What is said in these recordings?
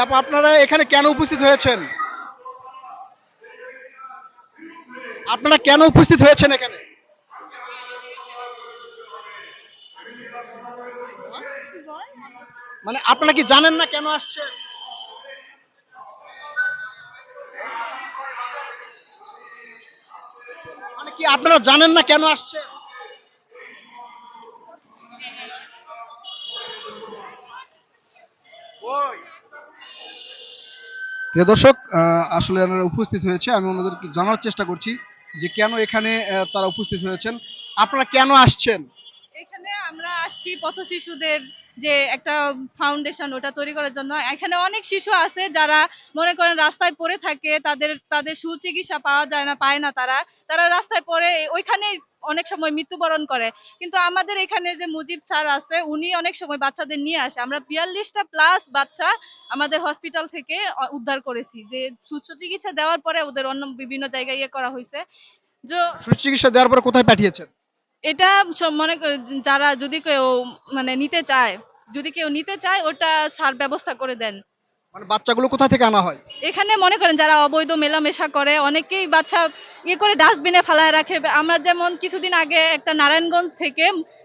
আপনারা এখানে কেন উপস্থিত হয়েছেন? আপনারা কেন উপস্থিত হয়েছেন এখানে? মানে আপনারা কি জানেন না কেন আসছেন? মানে কি আপনারা জানেন না কেন আসছেন? প্রিয় দর্শক আসলে ওনারা উপস্থিত হয়েছে, আমি ওনাদেরকে জানার চেষ্টা করছি যে কেন এখানে তারা উপস্থিত হয়েছেন। আপনারা কেন আসছেন? এখানে আমরা আসছি পথ শিশুদের যে একটা ফাউন্ডেশন ওটা তৈরি করার জন্য। এখানে অনেক শিশু আছে যারা মনে করেন রাস্তায় পড়ে থাকে, তাদের তাদের সুচিকিৎসা পাওয়া যায় না, পায় না তারা। তারা রাস্তায় পড়ে ওইখানে অনেক সময় মৃত্যুবরণ করে। কিন্তু আমাদের এখানে যে মুজিব স্যার আছে উনি অনেক সময় বাচ্চাদের নিয়ে আসে। আমরা বিয়াল্লিশটা প্লাস বাচ্চা আমাদের হসপিটাল থেকে উদ্ধার করেছি। যে সুস্থ চিকিৎসা দেওয়ার পরে ওদের অন্য বিভিন্ন জায়গায় ইয়ে করা হয়েছে। যে সুচিকিৎসা দেওয়ার পরে কোথায় পাঠিয়েছেন? এটা মনে করে যারা যদি কেউ মানে নিতে চায় যদি কেউ নিতে চায় ওটা সার ব্যবস্থা করে দেন। মানে বাচ্চাগুলো কোথা থেকে আনা হয়? এখানে মনে করেন যারা অবৈধ মেলামেশা করে, অনেকেই বাচ্চা ইয়ে করে ডাস্টবিনে রাখে। আমরা যেমন কিছুদিন আগে একটা নারায়ণগঞ্জ থেকে,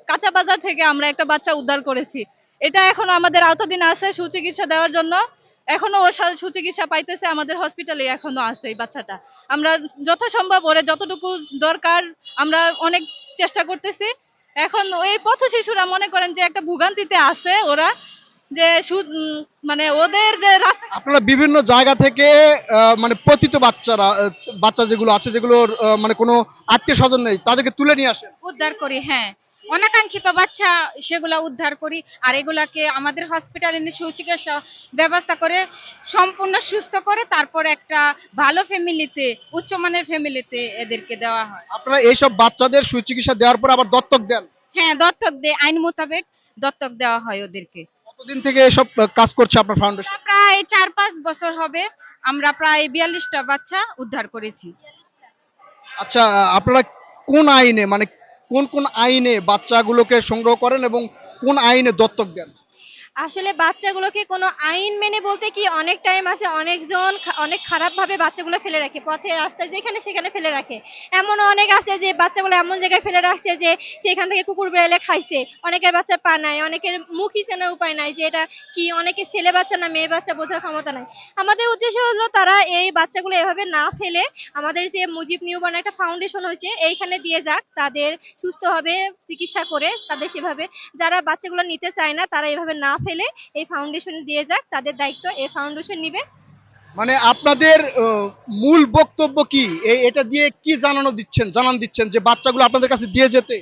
কাঁচা বাজার থেকে আমরা একটা বাচ্চা উদ্ধার করেছি। এটা এখনও আমাদের আওতাধীন আছে সুচিকিৎসা দেওয়ার জন্য। এখনও ওর সুচিকিৎসা পাইতেছে, আমাদের হসপিটালে এখনও আছে এই বাচ্চাটা। আমরা যথাসম্ভব ওরে যতটুকু দরকার, আমরা অনেক চেষ্টা করতেছি। এখন ওই পথ শিশুরা মনে করেন যে একটা ভোগান্তিতে আছে ওরা যে মানে ওদের যে আপনারা বিভিন্ন জায়গা থেকে মানে পতিত বাচ্চারা বাচ্চা যেগুলো আছে যেগুলোর মানে কোনো আত্মীয় স্বজন নেই তাদেরকে তুলে নিয়ে আসেন। উদ্ধার করি হ্যাঁ। অনাকাঙ্ক্ষিত বাচ্চা সেগুলা উদ্ধার করি আর এগুলাকে আমাদের হসপিটালে নিয়ে সুচিকিৎসা ব্যবস্থা করে সম্পূর্ণ সুস্থ করে তারপর একটা ভালো ফ্যামিলিতে উচ্চমানের ফ্যামিলিতে এদেরকে দেওয়া হয়। আপনারা এইসব বাচ্চাদের সুচিকিৎসা দেওয়ার পর আবার দত্তক দেন? হ্যাঁ দত্তক দে আইন মোতাবেক দত্তক দেওয়া হয় ওদেরকে। কতদিন থেকে এসব কাজ করছে আপনার ফাউন্ডেশন প্রায় চার পাঁচ বছর হবে। আমরা প্রায় বিয়াল্লিশটা বাচ্চা উদ্ধার করেছি। আচ্ছা আপনারা কোন আইনে মানে কোন কোন আইনে বাচ্চাগুলোকে সংগ্রহ করেন এবং কোন আইনে দত্তক দেন? আসলে বাচ্চাগুলোকে কোনো আইন মেনে বলতে কি অনেক টাইম আছে অনেকজন অনেক খারাপভাবে বাচ্চাগুলো ফেলে রাখে, পথে, রাস্তায়, যেখানে সেখানে ফেলে রাখে। এমনও অনেক আছে যে বাচ্চাগুলো এমন জায়গায় ফেলে রাখছে যে সেখান থেকে কুকুর বেড়ালে খাইছে। অনেকের বাচ্চা পা নাই, অনেকের মুখই চেনার উপায় নাই যে এটা কি অনেকের ছেলে বাচ্চা না মেয়ে বাচ্চা বোঝার ক্ষমতা নাই। আমাদের উদ্দেশ্য হলো তারা এই বাচ্চাগুলো এভাবে না ফেলে, আমাদের যে মুজিব নিউবর্ন একটা ফাউন্ডেশন হয়েছে, এইখানে দিয়ে যাক, তাদের সুস্থভাবে চিকিৎসা করে তাদের সেভাবে, যারা বাচ্চাগুলো নিতে চায় না, তারা এভাবে না ফেলে এই ফাউন্ডেশন দিয়ে যাক তাদের দায়িত্ব এই ফাউন্ডেশন নিবে। মানে আপনাদের মূল বক্তব্য কি? এই এটা দিয়ে কি জানানো দিচ্ছেন জানান দিচ্ছেন যে বাচ্চাগুলো আপনাদের কাছে দিয়ে যেতে?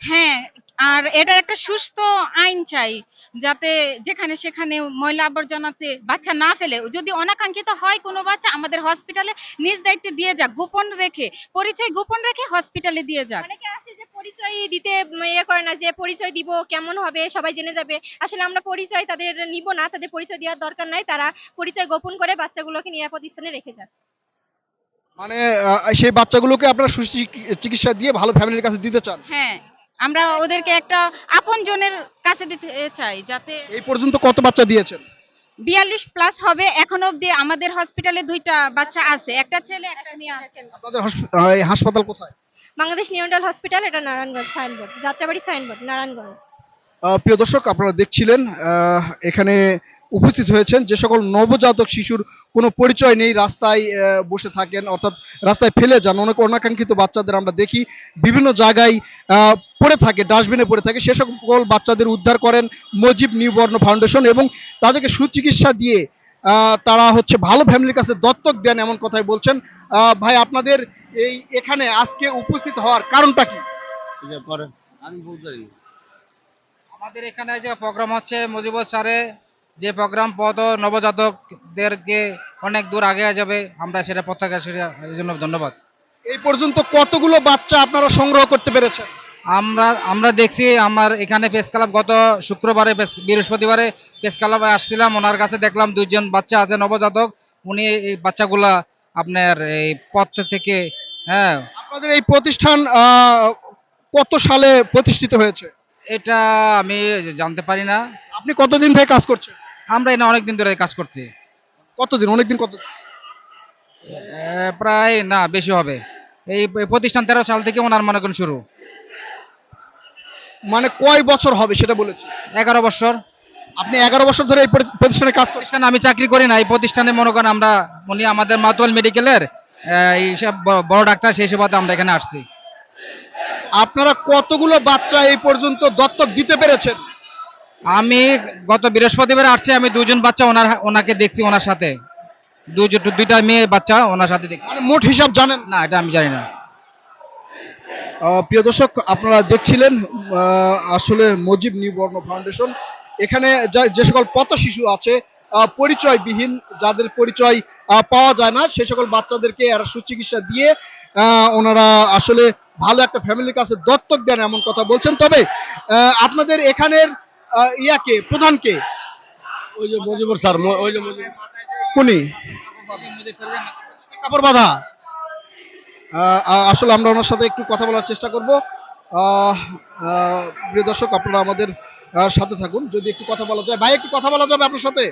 হ্যাঁ আর এটা একটা সুস্থ আইন চাই যাতে যেখানে সেখানে ময়লা আবর্জনাতে বাচ্চা না ফেলে। যদি অনাকাঙ্ক্ষিত হয় কোনো বাচ্চা আমাদের হসপিটালে নিজ দায়িত্বে দিয়ে যাক গোপন রেখে পরিচয় গোপন রেখে হসপিটালে দিয়ে যাক। অনেকে আছে যে পরিচয় দিতে ইয়ে করে না যে পরিচয় দিব কেমন হবে সবাই জেনে যাবে। আসলে আমরা পরিচয় তাদের নিব না তাদের পরিচয় দেওয়ার দরকার নাই তারা পরিচয় গোপন করে বাচ্চাগুলোকে নিরাপদ স্থানে রেখে যাক। মানে সেই বাচ্চাগুলোকে আপনারা সুচিকিৎসা দিয়ে ভালো ফ্যামিলির কাছে দিতে চান? হ্যাঁ। আমরা ওদেরকে একটা আপন জনের কাছে দিতে চাই যাতে এই পর্যন্ত কত বাচ্চা দিয়েছেন? বিয়াল্লিশ প্লাস হবে এখন অবধি আমাদের হসপিটালে দুইটা বাচ্চা আছে একটা ছেলে একটা মেয়ে আছে। আপনাদের হসপি- হাসপাতাল কোথায়? বাংলাদেশ নিউন্ডাল হসপিটাল এটা নারায়ণগঞ্জ সাইনবোর্ড যাত্রাবাড়ি সাইনবোর্ড নারায়ণগঞ্জ। প্রিয় দর্শক আপনারা দেখছিলেন আহ, এখানে উপস্থিত হয়েছেন। যে সকল নবজাতক শিশুর কোনো পরিচয় নেই রাস্তায় বসে থাকেন অর্থাৎ রাস্তায় ফেলে যান অনেক অনাকাঙ্ক্ষিত বাচ্চাদের আমরা দেখি। বিভিন্ন জায়গায় আহ, পড়ে থাকে ডাস্টবিনে পড়ে থাকে। সে সকল বাচ্চাদের উদ্ধার করেন মজিব নিউবর্ণ ফাউন্ডেশন এবং তাদেরকে সুচিকিৎসা দিয়ে তারা হচ্ছে ভালো ফ্যামিলির কাছে দত্তক দেন এমন কথাই বলছেন। আহ, ভাই আপনাদের এই এখানে আজকে উপস্থিত হওয়ার কারণটা কি? আমি বলতে আমাদের এখানে যে প্রোগ্রাম হচ্ছে মুজিবুর স্যারে যে প্রোগ্রাম পদ নবজাতকদেরকে অনেক দূর আগে যাবে আমরা সেটা এই জন্য ধন্যবাদ। এই পর্যন্ত কতগুলো বাচ্চা আপনারা সংগ্রহ করতে পেরেছেন? আমরা আমরা দেখছি আমার এখানে প্রেস ক্লাব গত শুক্রবারে বৃহস্পতিবারে প্রেস ক্লাবে আসছিলাম ওনার কাছে দেখলাম দুইজন বাচ্চা আছে নবজাতক। উনি এই বাচ্চাগুলা আপনার এই পথ থেকে হ্যাঁ। আপনাদের এই প্রতিষ্ঠান আহ, কত সালে প্রতিষ্ঠিত হয়েছে? এটা আমি জানতে পারি না। আপনি কতদিন থেকে কাজ করছেন? আমরা এখানে অনেকদিন ধরে কাজ করছি। কতদিন? অনেকদিন কত আহ, প্রায় না বেশি হবে। এই প্রতিষ্ঠান তেরো সাল থেকে ওনার মনে করেন শুরু। মানে কয় বছর হবে সেটা বলেছি। এগারো বছর। আপনি এগারো বছর ধরে এই প্রতি- প্রতিষ্ঠানে কাজ করছেন প্রতিষ্ঠানে আমি চাকরি করি না। এই প্রতিষ্ঠানে মনে করেন আমরা উনি আমাদের মাতুয়াল মেডিকেলের এইসব ব- বড় ডাক্তার সেই সুবাদে আমরা এখানে আসছি। আপনারা কতগুলো বাচ্চা এই পর্যন্ত দত্তক দিতে পেরেছেন? আমি গত বৃহস্পতিবার আসছি আমি দুজন বাচ্চা ওনার ওনাকে দেখছি ওনার সাথে। দুজন দুইটা মেয়ে বাচ্চা ওনার সাথে দেখছি। মানে মোট হিসাব জানেন? না এটা আমি জানি না। প্রিয় দর্শক আপনারা দেখছিলেন আসলে মজিব নিবর্ণ ফাউন্ডেশন। এখানে যে সকল পথ শিশু আছে পরিচয়বিহীন যাদের পরিচয় পাওয়া যায় না সেই সকল বাচ্চাদেরকে এরা সুচিকিৎসা দিয়ে আহ, ওনারা আসলে ভালো একটা ফ্যামিলির কাছে দত্তক দেন এমন কথা বলছেন। তবে আহ, আপনাদের এখানের ইয়াকে প্রধানকে? ওই যে মজিবুর স্যার ওই যে কোনি? কাপড় বাঁধা। আসলে আমরা ওনার সাথে একটু কথা বলার চেষ্টা করব। প্রিয় দর্শক আপনারা আমাদের সাথে থাকুন। যদি একটু কথা বলা যায় ভাই একটু কথা বলা যাবে আপনার সাথে?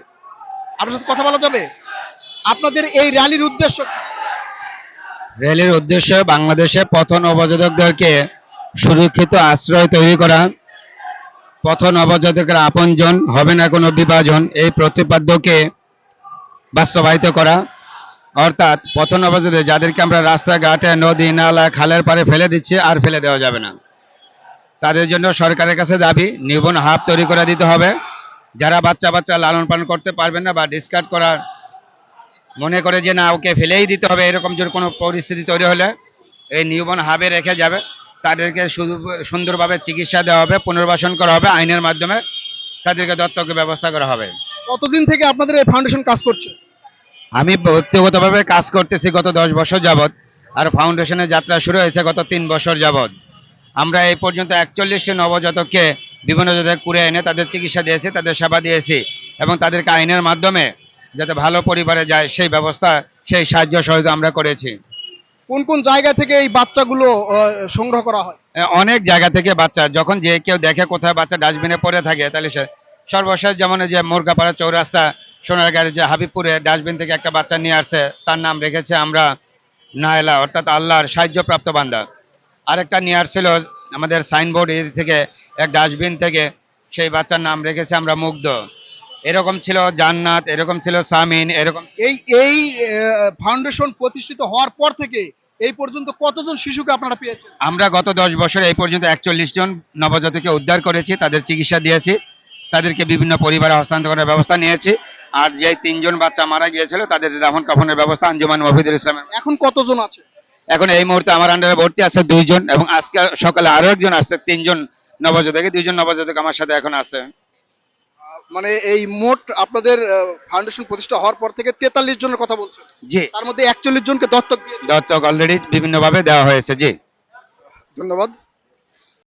আপনার সাথে কথা বলা যাবে? আপনাদের এই র্যালির উদ্দেশ্য র্যালির উদ্দেশ্য বাংলাদেশে পথ নবজাতকদেরকে সুরক্ষিত আশ্রয় তৈরি করা। পথ নবজাতকের আপনজন, হবে না কোনো বিভাজন, এই প্রতিপাদ্যকে বাস্তবায়িত করা। অর্থাৎ পথ নবজাতক যাদেরকে আমরা রাস্তাঘাটে, নদী, নালা, খালের পারে ফেলে দিচ্ছি, আর ফেলে দেওয়া যাবে না। তাদের জন্য সরকারের কাছে দাবি নিবন হাব তৈরি করে দিতে হবে। যারা বাচ্চা বাচ্চা লালন পালন করতে পারবেন না বা ডিসকার্ড করার মনে করে যে না, ওকে ফেলেই দিতে হবে, এরকম যদি কোনো পরিস্থিতি তৈরি হলে এই নিউবন হাবে রেখে যাবে। তাদেরকে সুন্দরভাবে চিকিৎসা দেওয়া হবে পুনর্বাসন করা হবে আইনের মাধ্যমে তাদেরকে দত্তকের ব্যবস্থা করা হবে। কতদিন থেকে আপনাদের এই ফাউন্ডেশন কাজ করছে? আমি ব্যক্তিগতভাবে কাজ করতেছি গত দশ বছর যাবৎ আর ফাউন্ডেশনের যাত্রা শুরু হয়েছে গত তিন বছর যাবৎ। আমরা এই পর্যন্ত একচল্লিশটি নবজাতককে বিভিন্ন জায়গায় কুড়ে এনে তাদের চিকিৎসা দিয়েছি তাদের সেবা দিয়েছি এবং তাদেরকে আইনের মাধ্যমে যাতে ভালো পরিবারে যায় সেই ব্যবস্থা সেই সাহায্য সহযোগিতা আমরা করেছি। কোন কোন জায়গা থেকে এই বাচ্চাগুলো সংগ্রহ করা হয়? অনেক জায়গা থেকে বাচ্চা, যখন যে কেউ দেখে কোথায় বাচ্চা ডাস্টবিনে পড়ে থাকে, তাহলে সে সর্বশেষ যেমন যে মুরগাপাড়া চৌরাস্তা, সোনারগাঁয়ের যে হাবিবপুরে ডাস্টবিন থেকে একটা বাচ্চা নিয়ে আসছে তার নাম রেখেছে আমরা নায়লা, অর্থাৎ আল্লাহর সাহায্যপ্রাপ্ত বান্দা। আরেকটা নিয়ে আসছিল আমাদের সাইনবোর্ড এর থেকে, এক ডাস্টবিন থেকে, সেই বাচ্চার নাম রেখেছে আমরা মুগ্ধ। এরকম ছিল জান্নাত এরকম ছিল সামিন এরকম এই এই ফাউন্ডেশন প্রতিষ্ঠিত হওয়ার পর থেকে এই পর্যন্ত কতজন শিশুকে আপনারা পেয়েছেন? আমরা গত দশ বছরে এই পর্যন্ত একচল্লিশ জন নবজাতককে উদ্ধার করেছি তাদের চিকিৎসা দিয়েছি তাদেরকে বিভিন্ন পরিবারে হস্তান্তর করার ব্যবস্থা নিয়েছি আর যে তিনজন বাচ্চা মারা গিয়েছিল তাদের দাফন কাফনের ব্যবস্থা আঞ্জুমান মফিদুল ইসলামের। এখন কতজন আছে? এখন এই মুহূর্তে আমার আন্ডারে ভর্তি আছে দুইজন এবং আজকে সকালে আরও একজন আসছে তিনজন নবজাতক দুইজন নবজাতক আমার সাথে এখন আছে। মানে এই মোট আপনাদের ফাউন্ডেশন প্রতিষ্ঠা হওয়ার পর থেকে তেতাল্লিশ জনের কথা বলছেন। জি। তার মধ্যে একচল্লিশ জনকে দত্তক দত্তক অলরেডি বিভিন্নভাবে দেওয়া হয়েছে জি। ধন্যবাদ।